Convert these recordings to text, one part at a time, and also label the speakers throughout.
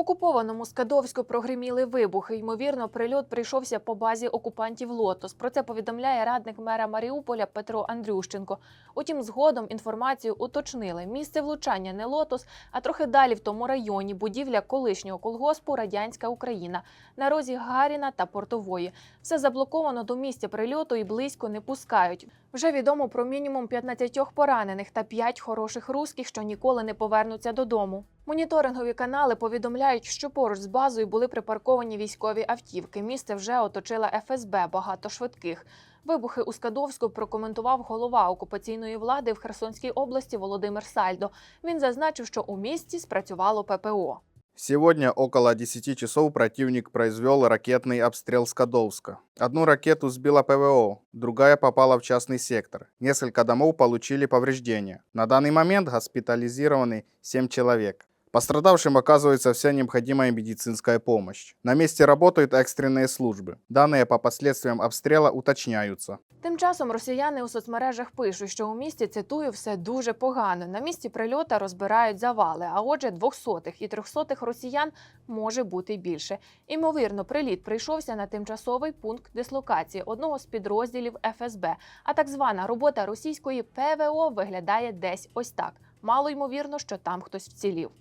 Speaker 1: окупованому Скадовську прогриміли вибухи. Ймовірно, прильот прийшовся по базі окупантів Лотос. Про це повідомляє радник мера Маріуполя Петро Андрющенко. Утім, згодом інформацію уточнили. Місце влучання не Лотос, а трохи далі в тому районі будівля колишнього колгоспу Радянська Україна на розі Гаріна та Портової. Все заблоковано до місця прильоту і близько не пускають. Вже відомо про мінімум 15 поранених та 5 хороших русських, що ніколи не повернуться додому. Моніторингові канали повідомляють, що поруч з базою були припарковані військові автівки. Місце вже оточила ФСБ, багато швидких. Вибухи у Скадовську прокоментував голова окупаційної влади в Херсонській області Володимир Сальдо. Він зазначив, що у місті спрацювало ППО.
Speaker 2: Сегодня около 10 часов противник произвел ракетный обстрел Скадовска. Одну ракету сбила ПВО, другая попала в частный сектор. Несколько домов получили повреждения. На данный момент госпитализированы 7 человек. Пострадавшим оказывается вся необходимая медицинская помощь. На месте работают экстренные службы. Данные по последствиям обстрела уточняются.
Speaker 1: Тим часом росіяни у соцмережах пишуть, що у місті цитую все дуже погано. На місці прильота розбирають завали. А отже, двохсотих і трьохсотих росіян може бути більше. Імовірно, приліт прийшовся на тимчасовий пункт дислокації одного з підрозділів ФСБ. А так звана робота російської ПВО виглядає десь ось так. Мало ймовірно, що там хтось вцілів.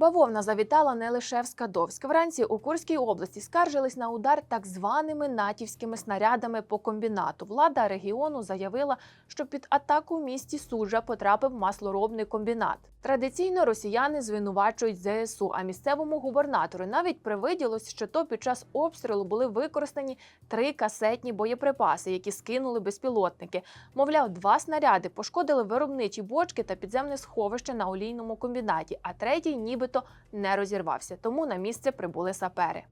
Speaker 1: Бавовна завітала не лише в Скадовськ. Вранці у Курській області скаржились на удар так званими натівськими снарядами по комбінату. Влада регіону заявила, що під атаку в місті суджа потрапив маслоробний комбінат. Традиційно росіяни звинувачують ЗСУ, а місцевому губернатору навіть привиділось, що то під час обстрілу були використані три касетні боєприпаси, які скинули безпілотники. Мовляв, два снаряди пошкодили виробничі бочки та підземне сховище на олійному комбінаті, а третій нібито не розірвався. Тому на місце прибули сапери.